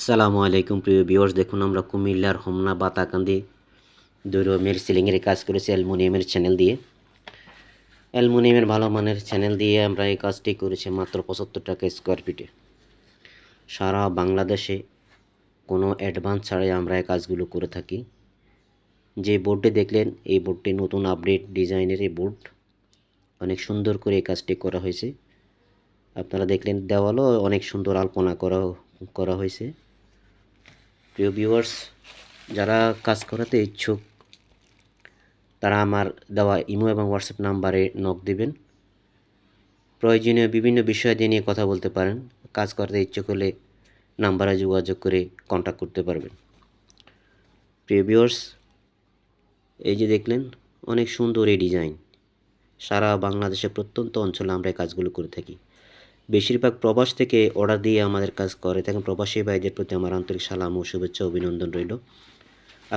আসসালামু আলাইকুম, প্রিয় ভিউয়ার্স দেখুন, আমরা কুমিল্লার হোমনা বাতাকান্দি দৈরমের সিলিংয়ের কাজ করেছি অ্যালুমিনিয়ামের চ্যানেল দিয়ে। অ্যালুমিনিয়ামের ভালো মানের চ্যানেল দিয়ে আমরা এই কাজটি করেছি মাত্র পঁচাত্তর টাকা স্কোয়ার ফিটে সারা বাংলাদেশে কোনো অ্যাডভান্স ছাড়াই আমরা এই কাজগুলো করে থাকি। যে বোর্ডটি দেখলেন, এই বোর্ডটি নতুন আপডেট ডিজাইনের এই বোর্ড অনেক সুন্দর করে এই কাজটি করা হয়েছে। আপনারা দেখলেন, দেওয়ালও অনেক সুন্দর আলপনা করা করা হয়েছে। প্রিয় ভিউয়ার্স যারা কাজ করাতে ইচ্ছুক, তারা আমার দেওয়া ইমো এবং হোয়াটসঅ্যাপ নাম্বারে নক দিবেন। প্রয়োজনীয় বিভিন্ন বিষয় দিয়ে নিয়ে কথা বলতে পারেন। কাজ করতে ইচ্ছুক হলে নাম্বারে যোগাযোগ করে কন্ট্যাক্ট করতে পারবেন। প্রিয় ভিউয়ার্স এই যে দেখলেন, অনেক সুন্দর এই ডিজাইন সারা বাংলাদেশের প্রত্যন্ত অঞ্চলে আমরা এই কাজগুলো করে থাকি। বেশিরভাগ প্রবাস থেকে অর্ডার দিয়ে আমাদের কাজ করে। থাকেন প্রবাসী ভাইদের প্রতি আমার আন্তরিক সালাম ও শুভেচ্ছা, অভিনন্দন রইল।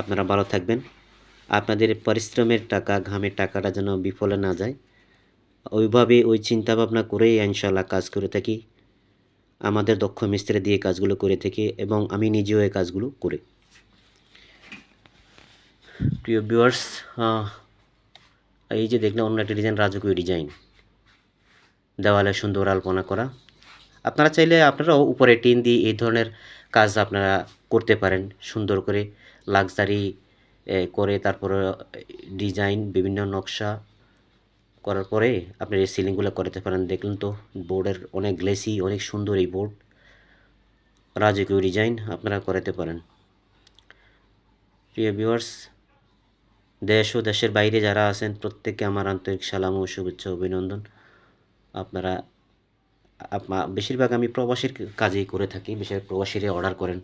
আপনারা ভালো থাকবেন। আপনাদের পরিশ্রমের টাকা, ঘামের টাকাটা যেন বিফলে না যায়। ওইভাবে ওই চিন্তা ভাবনা করেই ইনশাল্লাহ কাজ করে থাকি। আমাদের দক্ষ মিস্ত্রি দিয়ে কাজগুলো করে থাকি এবং আমি নিজেও এই কাজগুলো করে। প্রিয় ভিউয়ার্স এই যে দেখলাম অন্য একটা ডিজাইন রাজকীয় ডিজাইন দেওয়ালে সুন্দর আলপনা করা। আপনারা চাইলে আপনারাও উপরে টিন দিয়ে এই ধরনের কাজ আপনারা করতে পারেন। সুন্দর করে লাক্সারি করে তারপরে ডিজাইন, বিভিন্ন নকশা করার পরে আপনি এই সিলিংগুলো করতে পারেন, দেখলেন তো বোর্ডের অনেক গ্লেসি, অনেক সুন্দর এই বোর্ড। রাজকীয় ডিজাইন আপনারা করাতে পারেন। প্রিয় ভিউয়ার্স, দেশ ও দেশের বাইরে যারা আছেন, প্রত্যেককে আমার আন্তরিক সালাম ও শুভেচ্ছা অভিনন্দন। আপনারা বেশিরভাগ আমি প্রবাসীর কাজেই করে থাকি বিশেষ প্রবাসীরা অর্ডার করেন।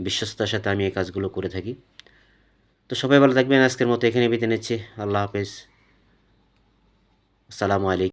বিশ্বস্ততার সাথে আমি এই কাজগুলো করে থাকি। তো সবাই ভালো থাকবেন, আজকের মতো এখানে বিদে নিচ্ছি। আল্লাহ হাফেজ। আসসালামু আলাইকুম।